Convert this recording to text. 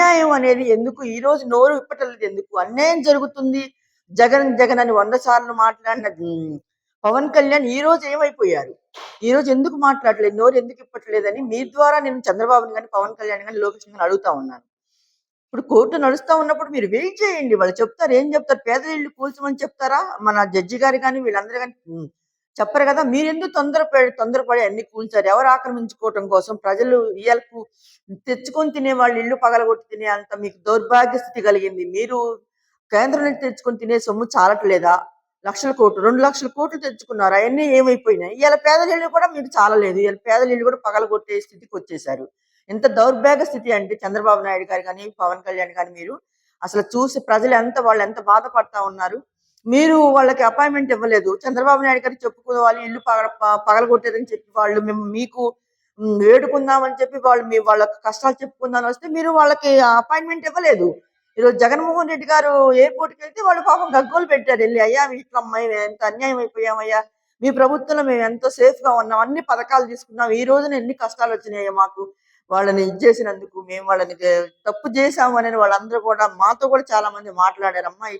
అన్యాయం అనేది ఎందుకు? ఈ రోజు నోరు విప్పటలేదు ఎందుకు? అన్యాయం జరుగుతుంది. జగన్ జగన్ అని వంద సార్లు మాట్లాడిన పవన్ కళ్యాణ్ ఈ రోజు ఏమైపోయారు? ఈ రోజు ఎందుకు మాట్లాడలేదు? నోరు ఎందుకు ఇప్పట్లేదని మీ ద్వారా నేను చంద్రబాబుని కానీ పవన్ కళ్యాణ్ కానీ లోకేష్ కానీ అడుగుతా ఉన్నాను. ఇప్పుడు కోర్టు నడుస్తూ ఉన్నప్పుడు మీరు వెయిట్ చేయండి. వాళ్ళు చెప్తారు ఏం చెప్తారు? పేదలు ఇల్లు కూల్చమని చెప్తారా? మన జడ్జి గారు కానీ వీళ్ళందరూ కానీ చెప్పరు కదా మీరు ఎందుకు తొందరపడి తొందరపడి అన్ని కూల్చారు? ఎవరు ఆక్రమించుకోవటం కోసం ప్రజలు ఇయ్యాలకు తెచ్చుకొని తినే వాళ్ళు ఇల్లు పగలగొట్టి తినే అంత మీకు దౌర్భాగ్య స్థితి కలిగింది. మీరు కేంద్రం నుంచి తెచ్చుకొని తినే సొమ్ము చాలట్లేదా? లక్షల కోట్లు రెండు లక్షల కోట్లు తెచ్చుకున్నారు. అవన్నీ ఏమైపోయినాయి? ఇవాళ పేదల ఇళ్ళు కూడా మీకు చాలలేదు. ఇవాళ పేదల ఇల్లు కూడా పగలగొట్టే స్థితికి వచ్చేసారు ఎంత దౌర్భాగ్య స్థితి అంటే చంద్రబాబు నాయుడు గారు కానీ పవన్ కళ్యాణ్ కానీ మీరు. అసలు చూసి ప్రజలు ఎంత వాళ్ళు ఎంత బాధపడతా ఉన్నారు? మీరు వాళ్ళకి అపాయింట్మెంట్ ఇవ్వలేదు. చంద్రబాబు నాయుడు గారికి చెప్పుకోవాలి ఇల్లు పగల ప- పగలగొట్టేదని చెప్పి వాళ్ళు మేము మీకు వేడుకుందామని చెప్పి వాళ్ళు మీ వాళ్ళ కష్టాలు చెప్పుకుందామని వస్తే మీరు వాళ్ళకి అపాయింట్మెంట్ ఇవ్వలేదు. ఈరోజు జగన్మోహన్ రెడ్డి గారు ఎయిర్పోర్ట్కి వెళ్తే వాళ్ళు పాపం గగ్గోలు పెట్టారు. వెళ్ళి అయ్యా ఇట్లా అమ్మాయి ఎంత అన్యాయం అయిపోయామయ్యా. మీ ప్రభుత్వంలో మేము ఎంతో సేఫ్గా ఉన్నాం. అన్ని పథకాలు తీసుకున్నాం. ఈ రోజున ఎన్ని కష్టాలు వచ్చినాయో మాకు. వాళ్ళని ఇచ్చేసినందుకు మేము వాళ్ళని తప్పు చేశాము అని వాళ్ళందరూ కూడా మాతో కూడా చాలా మంది మాట్లాడారు. అమ్మాయి